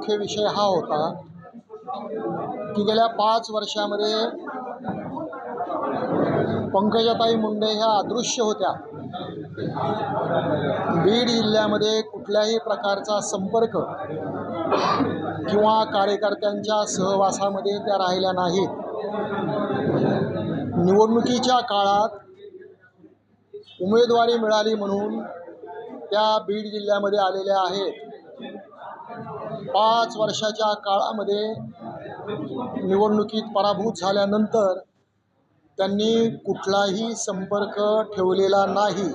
मुख्य विषय हा होता की गेल्या पाच वर्षामध्ये पंकजाताई मुंडे ह्या अदृश्य होत्या. बीड जिल्ह्यामध्ये कुठल्याही प्रकारचा संपर्क किंवा कार्यकर्त्यांच्या सहवासामध्ये त्या राहिल्या नाहीत. निवडणुकीच्या काळात उमेदवारी मिळाली म्हणून त्या बीड जिल्ह्यामध्ये आलेल्या आहेत. पाच वर्षाच्या काळामध्ये निवडणुकीत पराभूत झाल्यानंतर त्यांनी कुठलाही संपर्क ठेवलेला नाही.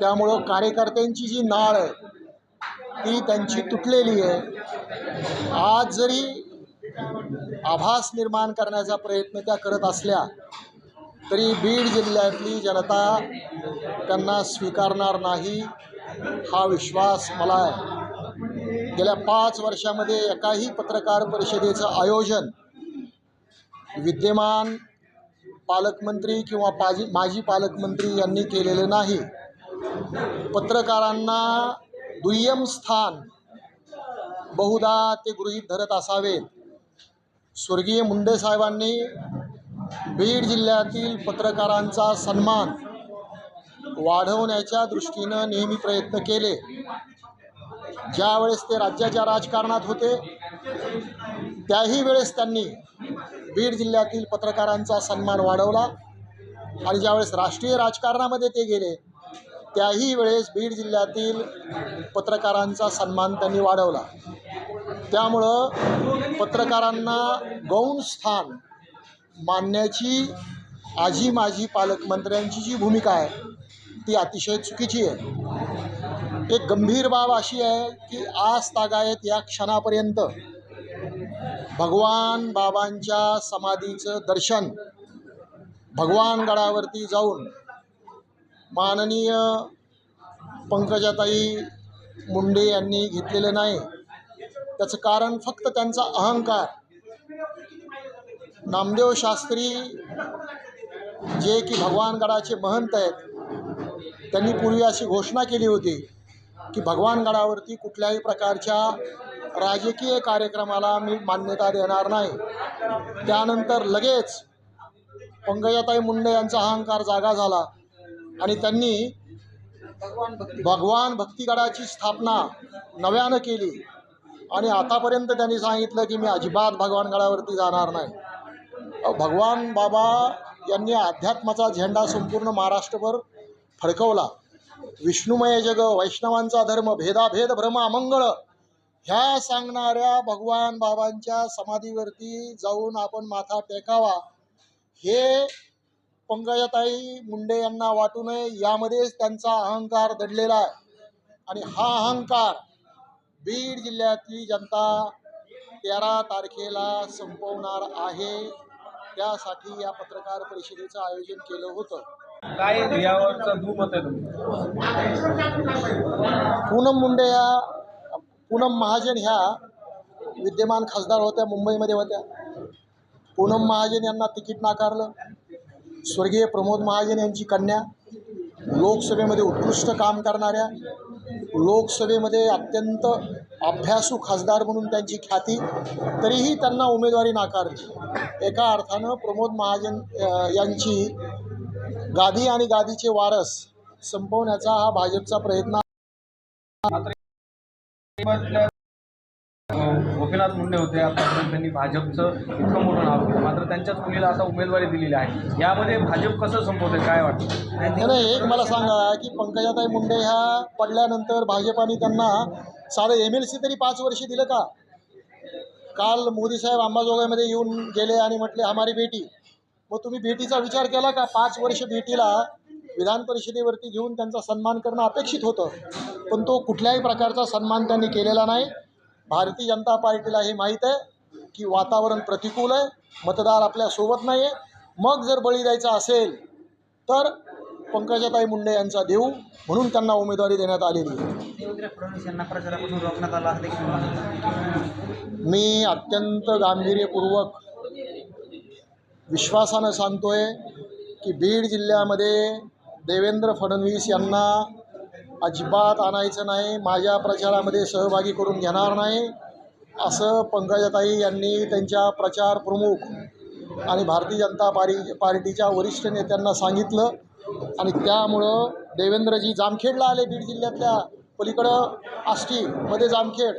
त्यामुळं कार्यकर्त्यांची जी नाळ आहे ती त्यांची तुटलेली आहे. आज जरी आभास निर्माण करण्याचा प्रयत्न त्या करत असल्या तरी बीड जिल्ह्यातली जनता त्यांना स्वीकारणार नाही हा विश्वास मला आहे. गेल्या पाच वर्षामध्ये एकाही पत्रकार परिषदेचं आयोजन विद्यमान पालकमंत्री किंवा पाजी माजी पालकमंत्री यांनी केलेलं नाही. पत्रकारांना दुय्यम स्थान बहुधा ते गृहीत धरत असावेत. स्वर्गीय मुंडे साहेबांनी बीड जिल्ह्यातील पत्रकारांचा सन्मान वाढवण्याच्या दृष्टीनं नेहमी प्रयत्न केले. ज्यावेळेस ते राज्याच्या राजकारणात होते त्याही वेळेस त्यांनी बीड जिल्ह्यातील पत्रकारांचा सन्मान वाढवला. आणि ज्यावेळेस राष्ट्रीय राजकारणामध्ये ते गेले त्याही वेळेस बीड जिल्ह्यातील पत्रकारांचा सन्मान त्यांनी वाढवला. त्यामुळं पत्रकारांना गौण स्थान मानण्याची आजी माजी पालकमंत्र्यांची जी भूमिका आहे ती अतिशय चुकीची आहे. एक गंभीर बाब अशी आहे की आज तागायत या क्षणापर्यंत भगवान बाबांच्या समाधीचं दर्शन भगवान गडावरती जाऊन माननीय पंकजाताई मुंडे यांनी घेतलेलं नाही. त्याचं कारण फक्त त्यांचा अहंकार. नामदेव शास्त्री जे की भगवान गडाचे महंत आहेत त्यांनी पूर्वी अशी घोषणा केली होती की भगवान गडावरती कुठल्याही प्रकारच्या राजकीय कार्यक्रमाला मी मान्यता देणार नाही. त्यानंतर लगेच पंकजाताई मुंडे यांचा अहंकार जागा झाला आणि त्यांनी भगवान भक्तिगडाची स्थापना नव्यानं केली आणि आतापर्यंत त्यांनी सांगितलं की मी अजिबात भगवान गडावरती जाणार नाही. भगवान बाबा यांनी अध्यात्माचा झेंडा संपूर्ण महाराष्ट्रभर फडकवला. विष्णुमय जग वैष्णवांचा धर्म भेदाभेद भ्रम अमंगळ ह्या सांगणाऱ्या भगवान बाबांच्या समाधीवरती जाऊन आपण माथा टेकावा. हे पंकजाताई मुंडे यांना वाटू नये यामध्येच त्यांचा अहंकार दडलेला आहे. आणि हा अहंकार बीड जिल्ह्यातली जनता तेरा तारखेला संपवणार आहे. त्यासाठी या पत्रकार परिषदेचं आयोजन केलं होतं. काय यावरचं दुमत आहे तुमचं? पूनम मुंडे या पूनम महाजन ह्या विद्यमान खासदार होत्या मुंबईमध्ये होत्या. पूनम महाजन यांना तिकीट नाकारलं. स्वर्गीय प्रमोद महाजन यांची कन्या. लोकसभेमध्ये उत्कृष्ट काम करणाऱ्या लोकसभेमध्ये अत्यंत अभ्यासू खासदार म्हणून त्यांची ख्याती तरीही त्यांना उमेदवारी नाकारली. एका अर्थानं प्रमोद महाजन यांची गादी आणि गादीचे वारस संपवण्याचा हा भाजपचा प्रयत्न गोपीनाथ मुंडे होते आतापर्यंत त्यांनी भाजपचं इतकं मोठं नाव केलं. मात्र त्यांच्याच मुलीला आता उमेदवारी दिलेली आहे. यामध्ये भाजप कसं संपवते काय वाटतं? नाही, एक मला सांगा की पंकजाताई मुंडे ह्या पडल्यानंतर भाजपाने त्यांना साधं एम एल सी तरी पाच वर्ष दिलं का? काल मोदी साहेब अंबाजोगाईमध्ये येऊन गेले आणि म्हटले हमारी बेटी मग तुम्ही बेटीचा विचार केला का? पाच वर्ष बेटीला विधान परिषदेवरती घेऊन त्यांचा सन्मान करणं अपेक्षित होतं. पण तो कुठल्याही प्रकारचा सन्मान त्यांनी केलेला नाही. भारतीय जनता पार्टीला हे माहीत आहे की वातावरण प्रतिकूल आहे. मतदार आपल्यासोबत नाही आहे मग जर बळी द्यायचा असेल तर पंकजाताई मुंडे यांचा देऊ म्हणून त्यांना उमेदवारी देण्यात आलेली. मी अत्यंत गांभीर्यपूर्वक विश्वासानं सांगतोय की बीड जिल्ह्यामध्ये देवेंद्र फडणवीस यांना अजिबात आणायचं नाही माझ्या प्रचारामध्ये सहभागी करून घेणार नाही असं पंकजाताई यांनी त्यांच्या प्रचार प्रमुख आणि भारतीय जनता पारी पार्टीच्या वरिष्ठ नेत्यांना सांगितलं. आणि त्यामुळं देवेंद्रजी जामखेडला आले बीड जिल्ह्यातल्या. पलीकडं आष्टीमध्ये जामखेड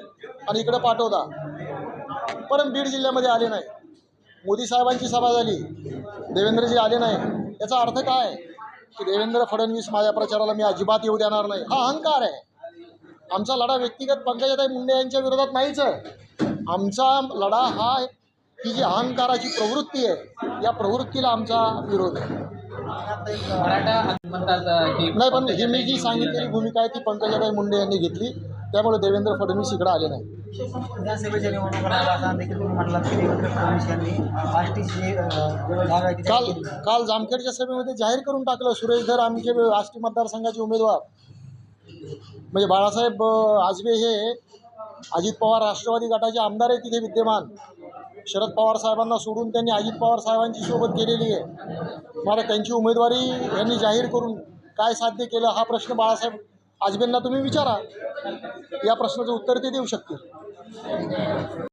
आणि इकडं पाटोदा. पण बीड जिल्ह्यामध्ये आले नाही मोदी साहेबांची सभा झाली. देवेंद्रजी आले नाही. याचा अर्थ काय? की देवेंद्र फडणवीस माझ्या प्रचाराला मी अजिबात येऊ देणार नाही. हा अहंकार आहे. आमचा लढा व्यक्तिगत पंकजाताई मुंडे यांच्या विरोधात नाहीच आहे. आमचा लढा हा ही जी अहंकाराची प्रवृत्ती आहे या प्रवृत्तीला आमचा विरोध आहे. नाही पण ही मी जी सांगितलेली भूमिका आहे ती पंकजाताई मुंडे यांनी घेतली. त्यामुळे देवेंद्र फडणवीस इकडे आले नाही. विधानसभेच्या देखील तुम्ही की देवेंद्र फडणवीस यांनी आष्टीची जागा आहे ती काल जाहीर केली. काल जामखेडच्या सभेमध्ये जाहीर करून टाकलं सुरेश धर आमचे आष्टी मतदारसंघाचे उमेदवार. म्हणजे बाळासाहेब अ, आजबे हे अजित पवार राष्ट्रवादी गटाचे आमदार आहे तिथे विद्यमान. शरद पवार साहेबांना सोडून त्यांनी अजित पवार साहेबांची सोबत केलेली आहे. मला त्यांची उमेदवारी यांनी जाहीर करून काय साध्य केलं हा प्रश्न बाळासाहेब आजबेंना तुम्ही विचारा. या प्रश्नाचं उत्तर ते देऊ शकतील.